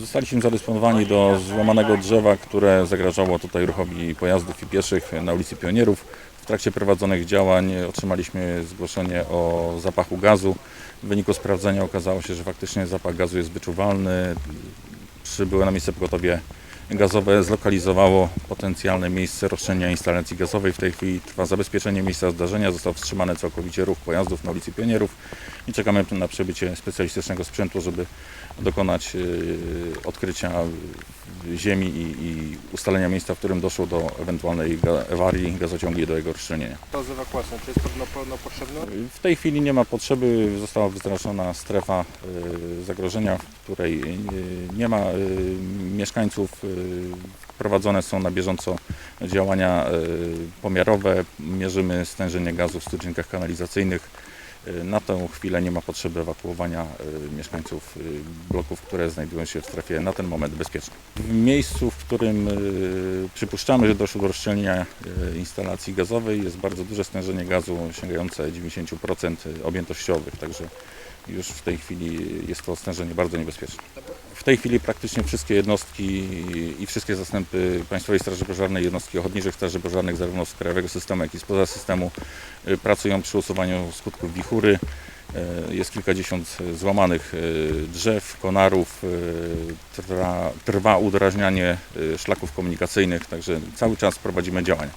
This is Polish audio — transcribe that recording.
Zostaliśmy zadysponowani do złamanego drzewa, które zagrażało tutaj ruchowi pojazdów i pieszych na ulicy Pionierów. W trakcie prowadzonych działań otrzymaliśmy zgłoszenie o zapachu gazu. W wyniku sprawdzenia okazało się, że faktycznie zapach gazu jest wyczuwalny. Przybyło na miejsce pogotowie gazowe, zlokalizowało potencjalne miejsce rozszczelnienia instalacji gazowej. W tej chwili trwa zabezpieczenie miejsca zdarzenia. Został wstrzymany całkowicie ruch pojazdów na ulicy Pionierów i czekamy na przybycie specjalistycznego sprzętu, żeby dokonać yy, odkrycia ziemi i, i ustalenia miejsca, w którym doszło do ewentualnej awarii gazociągu i do jego rozszczelnienia. To z ewakuacją, czy jest pewno, pewno potrzebne? W tej chwili nie ma potrzeby, została wyznaczona strefa y, zagrożenia, w której y, nie ma mieszkańców. Y, Prowadzone są na bieżąco działania y, pomiarowe. Mierzymy stężenie gazu w studzinkach kanalizacyjnych. Y, Na tę chwilę nie ma potrzeby ewakuowania mieszkańców bloków, które znajdują się w strefie na ten moment bezpiecznej. W miejscu, w którym przypuszczamy, że doszło do rozszczelnienia instalacji gazowej jest bardzo duże stężenie gazu sięgające 90% objętościowych, także już w tej chwili jest to stężenie bardzo niebezpieczne. W tej chwili praktycznie wszystkie jednostki i wszystkie zastępy Państwowej Straży Pożarnej, jednostki ochotniczych Straży Pożarnych zarówno z krajowego systemu, jak i spoza systemu y, pracują przy usuwaniu skutków wichury. Y, Jest kilkadziesiąt złamanych y, drzew, konarów, trwa, trwa udrażnianie szlaków komunikacyjnych, także cały czas prowadzimy działania.